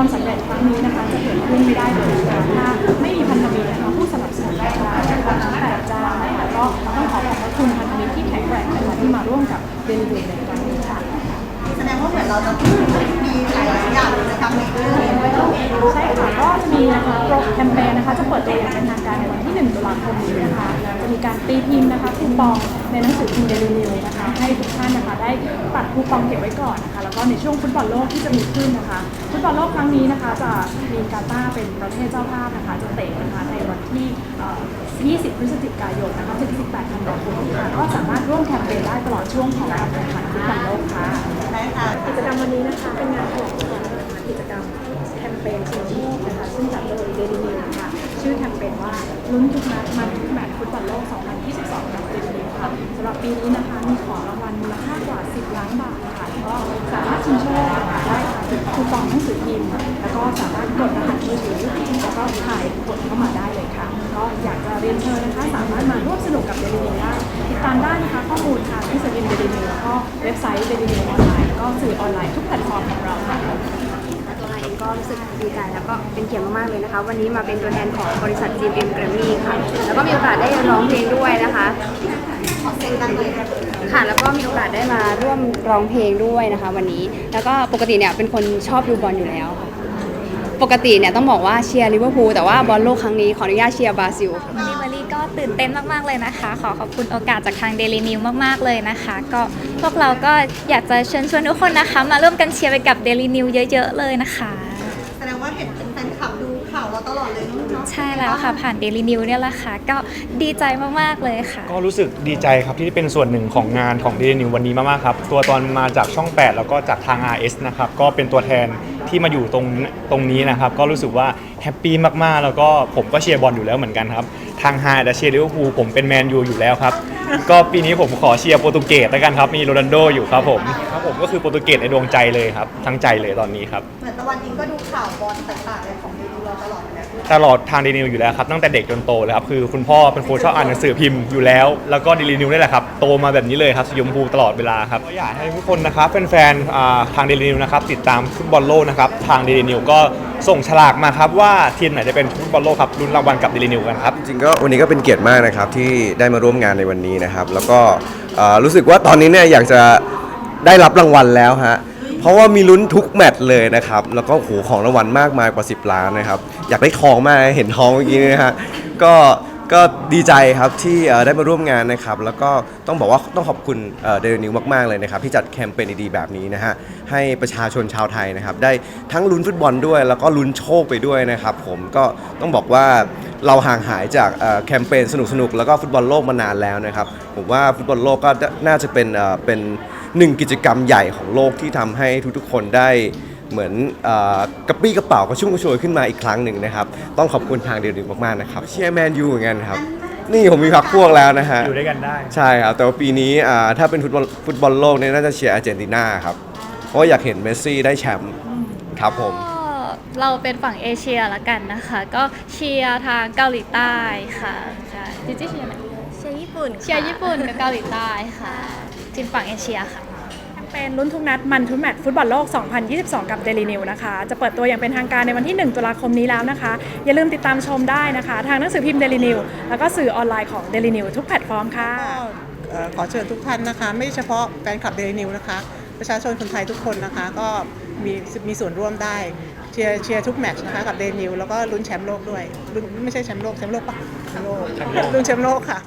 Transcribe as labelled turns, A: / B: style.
A: ความสำเร็จครั้งนี้นะคะจะเกิดขึ้นไม่ได้เลยนะคะถ้าไม่มีพันธมิตรนะคะผู้สนับสนุนแรงกายนะคะทั้งแปดเจ้านะคะก็ต้องขอขอบพระคุณพันธมิตรที่แข็งแกร่งนะคะที่มาร่วมกับเดลิเวอในครั้งนี้ค่ะ
B: แสดงว่าเหมือนเราจะมีหลายๆอย่างเลยนะคะในเรื่องนี้
A: ใช่ค่ะก็จะมีนะคะโปรแคมเปญนะคะจะเปิดตัวอย่างเป็นทางการในวันที่ 1 ตุลาคมนี้นะคะจะมีการตีพิมพ์นะคะคูปอง ในหนังสือพิมพ์เดลินิวนะคะ ให้ทุกท่านนะคะได้ตัดคูปองเก็บไว้ก่อนนะคะ แล้วก็ในช่วงฟุตบอลโลกที่จะมีขึ้นนะคะ ฟุตบอลโลกครั้งนี้นะคะ จะมีกาตาร์เป็นประเทศเจ้าภาพนะคะ จะเตะนะคะในวันที่เอ่อ20 พฤศจิกายนนะคะถึง18ธันวาคมนี้ค่ะ ก็สามารถร่วมแคมเปญได้ตลอดช่วงของการแข่งขันฟุตบอลโลกค่ะ
B: ได้ค่ะ
A: กิจกรรมวันนี้นะคะเป็นงานฉลองฉลองนะคะกิจกรรมแคมเปญชิงโชคนะคะ ซึ่งจัดโดยเดลินิวนะคะ ชื่อแคมเปญว่าลุ้นทุกนัดมันทุกแมตช์ฟุตบอลโลก 2022 กับเดลินิวค่ะสำหรับ ปีนี้นะคะมีของรางวัลมูลค่ากว่า 10 ล้านบาทค่ะก็สามารถชิงโชคนะคะได้คูปองหนังสือพิมพ์แล้วก็สามารถกดรหัสมือถือแล้วก็ถ่ายผลเข้ามาได้เลยค่ะ ก็อยากจะเรียนเชิญนะคะสามารถมาร่วมสนุกกับเดลินิวได้ติดตามได้นะคะข้อมูลทางที่สกินเดลินิวแล้วก็เว็บไซต์เดลินิวออนไลน์ก็สื่อออนไลน์ทุกแพลตฟอร์มของเราค่ะ
C: ก็รู้สึกดีใจแล้วก็เป็นเกียรติมากๆเลยนะคะ วันนี้มาเป็นตัวแทนของบริษัท GM Grammy ค่ะ แล้วก็มีโอกาสได้ร้องเพลงด้วยนะคะค่ะแล้วก็มีโอกาสได้มาร่วมร้องเพลงด้วยนะคะ วันนี้แล้วก็ปกติเนี่ยเป็นคนชอบดูบอลอยู่แล้วค่ะปกติเนี่ยต้องบอกว่าเชียร์ลิเวอร์พูลแต่ว่าบอลโลกครั้งนี้ขออนุญาตเชียร์บราซิล
D: วันนี้มารีก็ตื่นเต้นมาก ๆ เลยนะคะ ขอขอบคุณโอกาสจากทาง Daily New มาก ๆ เลยนะคะ ก็พวกเราก็อยากจะเชิญชวนทุกคนนะคะ มาร่วมกันเชียร์ไปกับ Daily New เยอะ ๆ เลยนะคะ
B: เราตลอดเลยเนาะ
D: ใช่แล้วค่ะ ผ่าน Daily New เนี่ยแหละค่ะ ก็ดีใจมาก ๆ เลยค่ะ
E: ก็รู้สึกดีใจครับที่ได้เป็นส่วนหนึ่งของงานของ d ด n นิววันนี้มากๆครับ ตัวตอนมาจากช่อง 8 แล้วก็จากทาง RS นะครับก็เป็นตัวแทนที่มาอยู่ตรงตรงนี้นะครับก็รู้สึกว่าแฮปปี้มากๆ แล้วก็ผมก็เชียร์บอลอยู่แล้วเหมือนกันครับทางไฮแต่เชียร์ลิเวอร์พูลผมเป็นแมนยูอยู่แล้วครับ ก็ปีนี้ผมขอเชียร์โปรตุเกสแล้วกันครับมีโรนัลโดอยู่ครับผมครับผมก็คือโปรตุเกสในดวงใจเลยครับทั้งใจเลยตอนนี้ครับ
B: เหมือนตะวันเองก็ดูข่าวบอลต่างๆเลยของดู เราตลอดเลยนะ
E: ตลอดทางดีนิวอยู่แล้วครับตั้งแต่เด็กจนโตเลยครับคือคุณพ่อเป็นคนชอบอ่านหนังสือพิมพ์อยู่แล้ว แล้วก็ดีนิวนี่แหละครับโตมาแบบนี้เลยครับสีชมพูตลอดเวลาครับก็อยากให้ทุกคนนะครับแฟนๆอ่าทางดีนิวนะครับติดตามฟุตบอลโลกนะครับทางดีนิวก็ส่งฉลากมาครับว่าทีมไหนจะเป็นฟุตบอลโลกครับลุ้นรางวัลกับดีนิวกันครับ
F: จริงๆก็วันนี้ก็เป็นเกียรติมากนะครับที่ได้มาร่วมงานในวันนี้นะครับ แล้วก็เอ่อรู้สึกว่าตอนนี้เนี่ยอยากจะได้รับรางวัลแล้วฮะ เพราะว่ามีลุ้นทุกแมตช์เลยนะครับ แล้วก็โหของรางวัลมากมายกว่า 10 ล้านนะครับ อยากได้ทองมากเห็นทองเมื่อกี้นะฮะก็ก็ดีใจครับที่เอ่อได้มาร่วมงานนะครับ แล้วก็ต้องบอกว่าต้องขอบคุณเดลินิวมาก ๆ เลยนะครับ ที่จัดแคมเปญดีๆแบบนี้นะฮะให้ประชาชนชาวไทยนะครับ ได้ทั้งลุ้นฟุตบอลด้วย แล้วก็ลุ้นโชคไปด้วยนะครับ ผมก็ต้องบอกว่าเราห่างหายจากเอ่อแคมเปญสนุกๆ แล้วก็ฟุตบอลโลกมานานแล้วนะครับ ผมว่าฟุตบอลโลกก็น่าจะเป็นเอ่อเป็น หนึ่งกิจกรรมใหญ่ของโลกที่ทำให้ทุกๆคนได้เหมือนเอ่อกระปี้กระเป๋ากระชุ่มกระชวยขึ้นมาอีกครั้งหนึ่งนะครับ ต้องขอบคุณทางเดลินิวมากๆนะครับเชียร์แมนยูเหมือนกันครับ นี่ผมมีพักพวกแล้วนะฮะ
E: อยู่ด้วยกันได้
F: ใช่ครับ แต่ว่าปีนี้อ่าถ้าเป็นฟุตบอลฟุตบอลโลกเนี่ยน่าจะเชียร์อาร์เจนตินาครับ เพราะว่าอยากเห็นเมสซี่ได้แชมป์ครับผม
D: ก็เราเป็นฝั่งเอเชียละกันนะคะ ก็เชียร์ทางเกาหลีใต้ค่ะใช่จิจิเชียร์ไหน
G: เชียร์ญี่ปุ่น
D: เชียร์ญี่ปุ่นกับเกาหลีใต้ค่ะ ทีมฝั่งเอเชียค่ะ
A: แคมเปญลุ้นทุกนัดมันทุกแมตช์ฟุตบอลโลก 2022 กับ Daily New นะคะ จะเปิดตัวอย่างเป็นทางการในวันที่ 1 ตุลาคมนี้แล้วนะคะ อย่าลืมติดตามชมได้นะคะ ทางหนังสือพิมพ์ Daily New แล้วก็สื่อออนไลน์ของ Daily New ทุกแพลตฟอร์มค่ะ
H: ก็เอ่อขอเชิญทุกท่านนะคะ ไม่เฉพาะแฟนคลับเดลินิวนะคะ ประชาชนคนไทยทุกคนนะคะ ก็มีมีส่วนร่วมได้ เชียร์เชียร์ทุกแมตช์นะคะกับเดลินิวแล้วก็ลุ้นแชมป์โลกด้วยลุ้นไม่ใช่แชมป์โลกแชมป์โลกปะแชมป์โลกลุ้นแชมป์โลกค่ะ